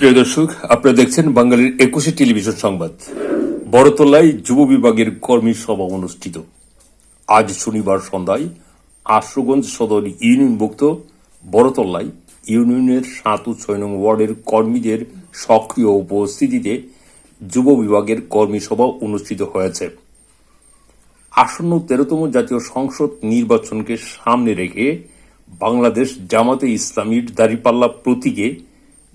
প্রিয় দর্শক, আপনারা দেখছেন বাঙালির একুশে টেলিভিশন সংবাদ। বড়তলায় যুব বিভাগের কর্মী সভা অনুষ্ঠিত। আজ শনিবার সন্ধ্যায় আশুগঞ্জ সদর ইউনিয়নভুক্ত বড়তলায় ইউনিয়নের সাত ও ছয় নং ওয়ার্ডের কর্মীদের সক্রিয় উপস্থিতিতে যুব বিভাগের কর্মী সভা অনুষ্ঠিত হয়েছে। আসন্ন তেরোতম জাতীয় সংসদ নির্বাচনকে সামনে রেখে বাংলাদেশ জামাতে ইসলামীর দাঁড়িপাল্লা প্রতীকে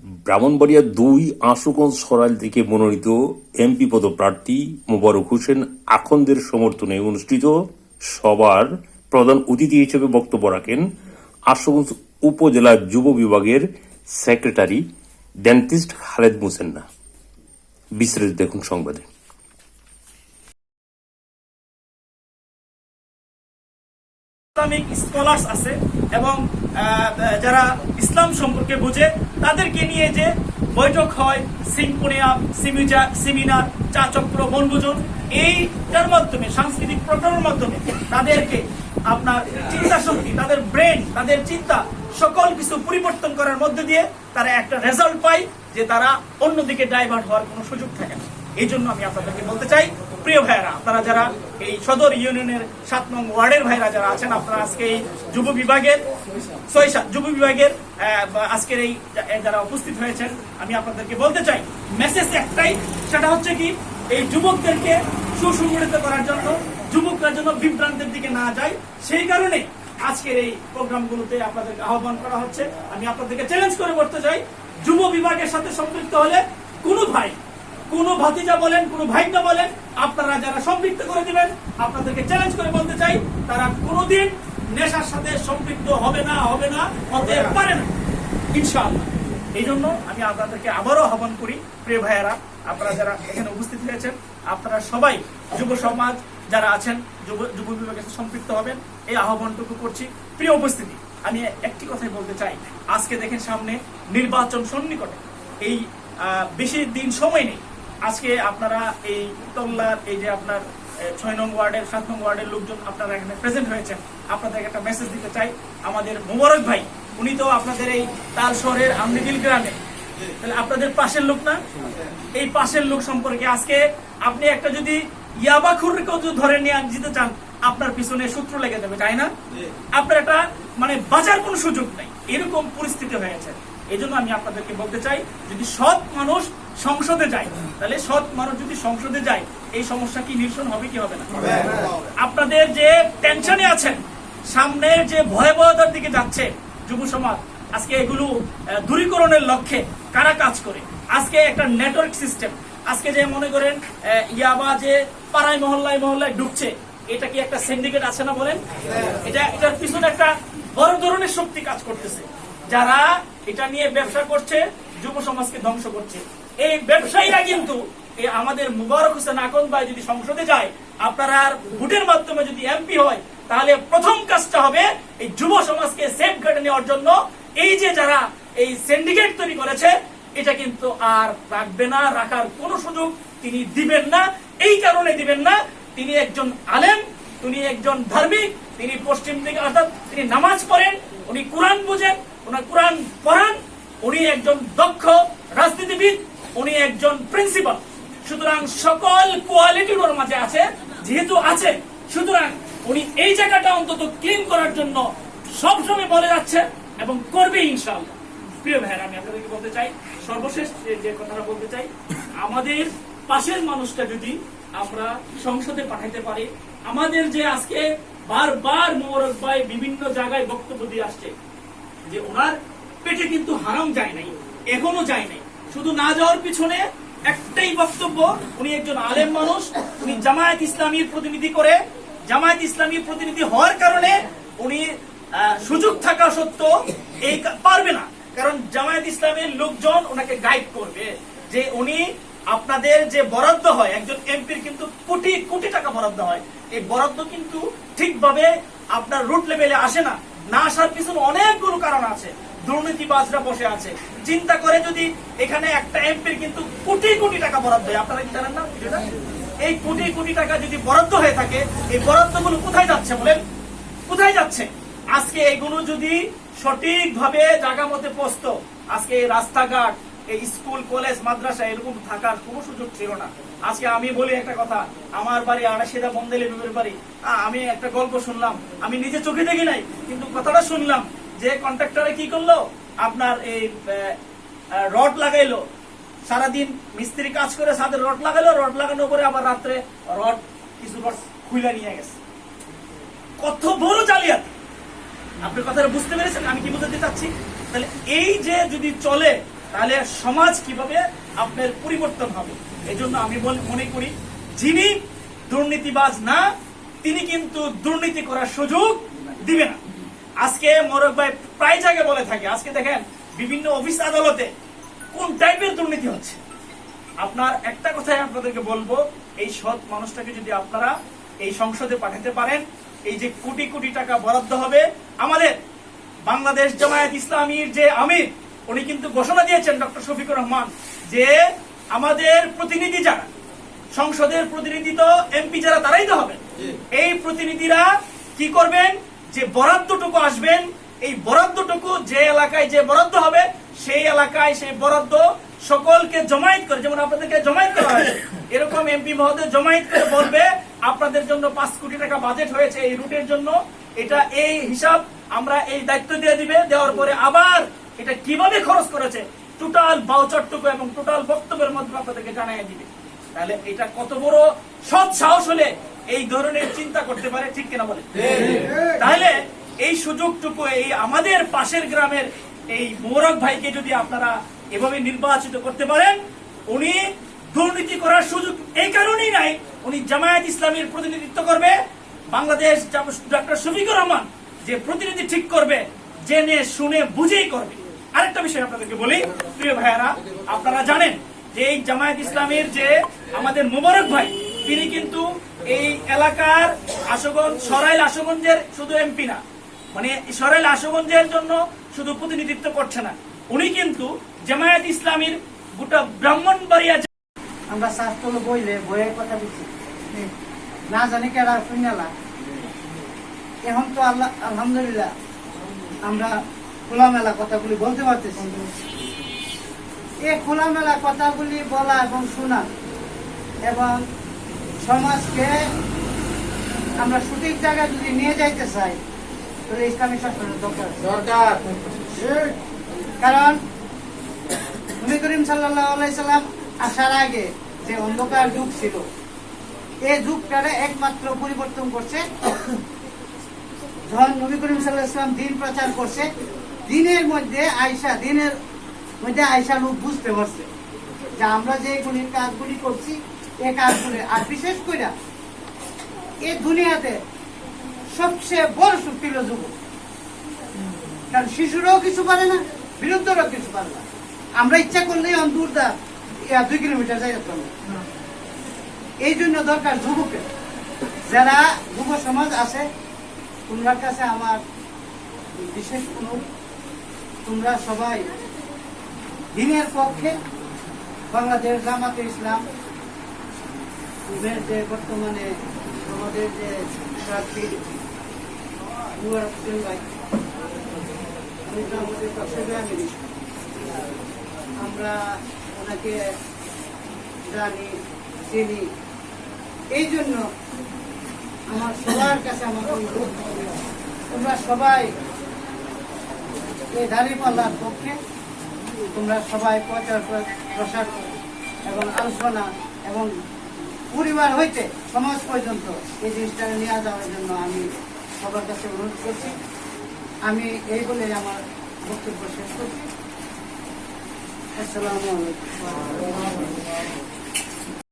ব্রাহ্মণবাড়িয়া দুই আশুগঞ্জ সরাইল থেকে মনোনীত এমপি পদপ্রার্থী মোবারক হোসেন আখন্দের সমর্থনে অনুষ্ঠিত সবার প্রধান অতিথি হিসেবে বক্তব্য রাখেন আশুগঞ্জ উপজেলা যুব বিভাগের সেক্রেটারি ডেন্টিস্ট খালেদ মুসেন্না। বিস্তারিত দেখুন সংবাদে। ইসলামিক স্কলার্স আছে এবং যারা ইসলাম সম্পর্কে বুঝে, তাদেরকে নিয়ে যে বৈঠক হয় সিম্পোনিয়াম সিমিজা, সেমিনার চা চক্র বনভোজন, এইটার মাধ্যমে, সাংস্কৃতিক প্রোগ্রামের মাধ্যমে তাদেরকে আপনার চিন্তা শক্তি তাদের ব্রেন, তাদের চিন্তা, সকল কিছু পরিবর্তন করার মধ্যে দিয়ে তারা একটা রেজাল্ট পায় যে তারা অন্যদিকে ডাইভার্ট হওয়ার কোনো সুযোগ থাকে না। এই জন্য আমি আপনাদেরকে বলতে চাই প্রিয় ভাইয়েরা, আপনারা যারা এই সদর ইউনিয়নের সাত নং ওয়ার্ডের ভাইরা যারা আছেন, আপনারা আজকে এই যুব বিভাগের ছয় সাত যুব বিভাগের আজকের এই যারা উপস্থিত হয়েছেন, আমি আপনাদেরকে বলতে চাই মেসেজ একটাই, সেটা হচ্ছে কি, এই যুবকদেরকে সুসংগঠিত করার জন্য, যুবকরা যেন বিভ্রান্তের দিকে না যায়, সেই কারণে আজকের এই প্রোগ্রামগুলোতে আপনাদেরকে আহ্বান করা হচ্ছে। আমি আপনাদেরকে চ্যালেঞ্জ করে বলতে চাই, যুব বিভাগের সাথে সম্পৃক্ত হলে কোনো ভাই কোন ভাতিজা বলেন, কোন ভাইটা বলেন, আপনারা যারা সম্পৃক্ত করে দিবেন, আপনাদেরকে চ্যালেঞ্জ করে বলতে চাই, তারা কোনোদিন নেশার সাথে সম্পৃক্ত হবে না হবে না হতে পারে না। ইনশাআল্লাহ। এই জন্য আমি আপনাদেরকে আবারও আহ্বান করি, প্রিয় ভাইয়েরা, আপনারা যারা এখানে উপস্থিত হয়েছেন, আপনারা সবাই, যুব সমাজ যারা আছেন, যুব যুব বিভাগের সাথে সম্পৃক্ত হবেন, এই আহ্বানটুকু করছি, প্রিয় উপস্থিতি, আমি একটি কথাই বলতে চাই, আজকে দেখেন সামনে নির্বাচন সন্নিকটে, এই বেশি দিন সময় নেই আজকে আপনারা এই তল্লার এই যে আপনার ছয় নং ওয়ার্ডের সাত নং ওয়ার্ডের লোকজন আপনারা এখানে প্রেজেন্ট হয়েছেন। আপনাদেরকে একটা মেসেজ দিতে চাই। আমাদের মোবারক ভাই উনি তো আপনাদের এই তাল শহরের আমনিদিল গ্রামে। তাহলে আপনাদের পাশের লোক না? এই পাশের লোক সম্পর্কে আজকে আপনি একটা যদি ইয়াবাখুরকেও যদি ধরে নিয়ে যেতে চান আপনার পিছনে সূত্র লেগে যাবে তাই না? আপনার একটা মানে বাঁচার কোনো সুযোগ নেই। এরকম পরিস্থিতি হয়েছে। এই জন্য আমি আপনাদেরকে বলতে চাই, যদি সৎ মানুষ সংসদে যায়, তাহলে সৎ মানুষ যদি সংসদে যায়, এই সমস্যা কি নিরসন হবে কি হবে না? আপনাদের যে টেনশনে আছেন সামনের যে ভয়াবহতার দিকে যাচ্ছে যুব সমাজ, আজকে এগুলো দূরীকরণের লক্ষ্যে কারা কাজ করে? আজকে একটা নেটওয়ার্ক সিস্টেম আজকে যে মনে করেন ইয়াবা যে পাড়ায়, মহল্লায় মহল্লায় ঢুকছে, এটা কি একটা সিন্ডিকেট আছে না বলেন? এটা, এটার পিছনে একটা বড় ধরনের শক্তি কাজ করতেছে। যারা এটা নিয়ে ব্যবসা করছে, যুব সমাজকে ধ্বংস করছে। এই ব্যবসায়ীরা কিন্তু এই আমাদের মুবারক হোসেন আকন ভাই যদি সংসদে যায়, আপনারা ভোটের মাধ্যমে যদি এমপি হয়, তাহলে প্রথম কাজটা হবে এই যুব সমাজকে সেফ গার্ডে নেওয়ার জন্য। এই যে যারা এই সিন্ডিকেট তৈরি করেছে, এটা কিন্তু আর রাখবে না, রাখার কোনো সুযোগ তিনি দিবেন না। এই কারণে দিবেন না, তিনি একজন আলেম, তিনি একজন ধার্মিক, তিনি পশ্চিম দিকে, অর্থাৎ তিনি নামাজ পড়েন, উনি কোরআন বুঝেন ওনার কোরআন পড়ান, উনি একজন দক্ষ রাজনীতিবিদ, উনি একজন প্রিন্সিপাল সুতরাং সকল কোয়ালিটি ওর মাঝে আছে, যেহেতু আছে, সুতরাং উনি এই জায়গাটা অন্তত ক্লিন করার জন্য সবসময় বলে যাচ্ছে এবং করবে ইনশাআল্লাহ। প্রিয় ভাইয়েরা, আমি আপনাদেরকে বলতে চাই, সর্বশেষ যে- কথাটা বলতে চাই, আমাদের পাশের মানুষটা যদি আমরা সংসদে পাঠাইতে পারি, আমাদের যে আজকে বারবার মোবারক ভাই বিভিন্ন জায়গায় বক্তব্য দিয়ে আসছে যে ওনার পেটে কিন্তু হারাম যায় নাই, এখনও যায় নাই। শুধু না যাওয়ার পিছনে একটাই বক্তব্য, উনি একজন আলেম মানুষ, উনি জামায়াত ইসলামীর প্রতিনিধি করে, জামায়াত ইসলামীর প্রতিনিধি হওয়ার কারণে উনি সুযোগ থাকা সত্ত্বেও এই পারবে না। কারণ জামায়াত ইসলামের লোকজন ওনাকে গাইড করবে যে উনি আপনাদের যে বরাদ্দ হয়, একজন এমপির কিন্তু কোটি কোটি টাকা বরাদ্দ হয়। এই বরাদ্দ কিন্তু ঠিকভাবে আপনার রুট লেভেলে আসে না। না আসার পিছনে অনেকগুলো কারণ আছে। দুর্নীতিবাজরা বসে আছে। চিন্তা করে যদি এখানে একটা এমপির কিন্তু কোটি কোটি টাকা বরাদ্দ হয়, আপনারা কি জানেন না? এই কোটি কোটি টাকা যদি বরাদ্দ হয়ে থাকে, এই বরাদ্দগুলো কোথায় যাচ্ছে বলেন? কোথায় যাচ্ছে? আজকে এগুলো যদি সঠিকভাবে জায়গা মতে পোস্ত, আজকে রাস্তাঘাট এই স্কুল, কলেজ, মাদ্রাসা এরকম থাকার কোনো সুযোগ ছিল না। আজকে আমি বলি একটা কথা, আমার বাড়ি আড়াশিদা বন্দেলি বিবের বাড়ি। আমি একটা গল্প শুনলাম, আমি নিজে চোখে দেখি নাই, কিন্তু কথাটা শুনলাম যে কন্ট্রাক্টরে কি করল? আপনার এই রড লাগাইলো। সারাদিন মিস্ত্রি কাজ করে ছাদের রড লাগালো রড লাগানোর পরে আবার রাত্রে রড কিছু রড খুলে নিয়ে গেছে। কত বড় জালিয়াতি। আপনি কথাটা বুঝতে পেরেছেন? আমি কি বুঝতে চাচ্ছি? তাহলে এই যে যদি চলে তাহলে সমাজ কীভাবে আপনার পরিবর্তন হবে? এই জন্য আমি মনে করি, যিনি দুর্নীতিবাজ না, তিনি কিন্তু দুর্নীতি করার সুযোগ দিবে না। আজকে মোরক ভাই প্রায় জায়গায় বলে থাকে, আজকে দেখেন বিভিন্ন অফিস আদালতে কোন টাইপের দুর্নীতি হচ্ছে। আপনার একটা কথাই আপনাদেরকে বলব, এই সৎ মানুষটাকে যদি আপনারা এই সংসদে পাঠাতে পারেন, এই যে কোটি কোটি টাকা বরাদ্দ হবে, আমাদের বাংলাদেশ জামায়াত ইসলামীর যে আমির উনি কিন্তু ঘোষণা দিয়েছেন ডক্টর শফিকুর রহমান যে আমাদের প্রতিনিধি যারা সংসদের প্রতিনিধি তো এমপি যারা তারাই তো হবে। এই প্রতিনিধিরা কি করবেন? যে বরাদ্দটুকু আসবেন এই বরাদ্দটুকু যে এলাকায় যে বরাদ্দ হবে সেই এলাকায় সেই বরাদ্দ সকলকে জমায়েত করে যেমন আপনাদেরকে জমায়েত করা হয়েছে এরকম এমপি মহোদয় জমায়েত করে বলবে আপনাদের জন্য পাঁচ কোটি টাকা বাজেট হয়েছে এই রুটের জন্য এটা এই হিসাব আমরা এই দায়িত্ব দিয়ে দিবে দেওয়ার পরে আবার এটা কীভাবে খরচ করেছে? টোটাল বাউচারটুকু এবং টোটাল বক্তব্যের মধ্যে আপনাদেরকে জানাই দিবে। তাহলে এটা কত বড় সৎ সাহস হলে এই ধরনের চিন্তা করতে পারে, ঠিক কিনা বলে তাহলে এই সুযোগটুকু, এই আমাদের পাশের গ্রামের এই মৌরক ভাইকে যদি আপনারা এভাবে নির্বাচিত করতে পারেন, উনি দুর্নীতি করার সুযোগ এই কারণেই নাই, উনি জামায়াত ইসলামীর প্রতিনিধিত্ব করবে। বাংলাদেশ ডক্টর শফিকুর রহমান যে প্রতিনিধি ঠিক করবে, জেনে, শুনে, বুঝেই করবে। আরেকটা বিষয় আপনাদেরকে বলি, প্রিয় ভাইয়ারা, আপনারা জানেন যে এই জামায়াত ইসলামের যে আমাদের মোবারক ভাই, তিনি কিন্তু এই এলাকার আশুগঞ্জ, সরাইল আশুগঞ্জের শুধু এমপি না মানে সরাইল আশুগঞ্জের জন্য শুধু প্রতিনিধিত্ব করছে না। উনি কিন্তু জামায়াত ইসলামীর গোটা ব্রাহ্মণবাড়িয়া আমরা শাস্ত্র বইলে বইয়ের কথা বলছি। না জানি কেরা শুনালা এখন তো আল্লাহ আলহামদুলিল্লাহ, আমরা খোলামেলা কথাগুলি বলতে পারতেছি। এই খোলামেলা কথাগুলি বলা এবং শোনা এবং সমাজকে আমরা সঠিক জায়গায় যদি নিয়ে যাইতে চাই তাহলে ইসলামী শাসনের দরকার দরকার। কারণ নবী করিম সাল্লাম আসার আগে যে অন্ধকার যুগ ছিল এই যুগটারে একমাত্র পরিবর্তন করছে। যখন নবী করিম সাল্লাহ ইসলাম দিন প্রচার করছে দিনের মধ্যে আয়সা দিনের মধ্যে আয়সা লোক বুঝতে পারছে। যে আমরা যে গুলির কাজগুলি করছি, এ কাজগুলি, আর বিশেষ করে এই দুনিয়াতে সবচেয়ে বড় শক্তি হলো যুবক। কারণ শিশুরাও কিছু পারে না, বিরুদ্ধরাও কিছু পারে না। আমরা ইচ্ছা করলেই অন্তর দা দুই কিলোমিটার যাই যেতাম এই জন্য দরকার যুবকের। যারা যুব সমাজ আছে তোমরা কাছে আমার বিশেষ অনুরোধ। তোমরা সবাই দিনের পক্ষে বাংলাদেশ জামাতে ইসলাম যে বর্তমানে আমাদের যে আমাদের আমরা ওনাকে জানি, চিনি। এই জন্য আমার সবার কাছে আমার অনুরোধ, তোমরা সবাই এই দাঁড়িপাল্লার পক্ষে তোমরা সবাই প্রচার প্র- প্রসার এবং আলোচনা এবং পরিবার হইতে সমাজ পর্যন্ত এই জিনিসটা নিয়ে যাওয়ার জন্য আমি সবার কাছে অনুরোধ করছি। আমি এই বলে আমার বক্তব্য শেষ করছি। আসসালামু আলাইকুম।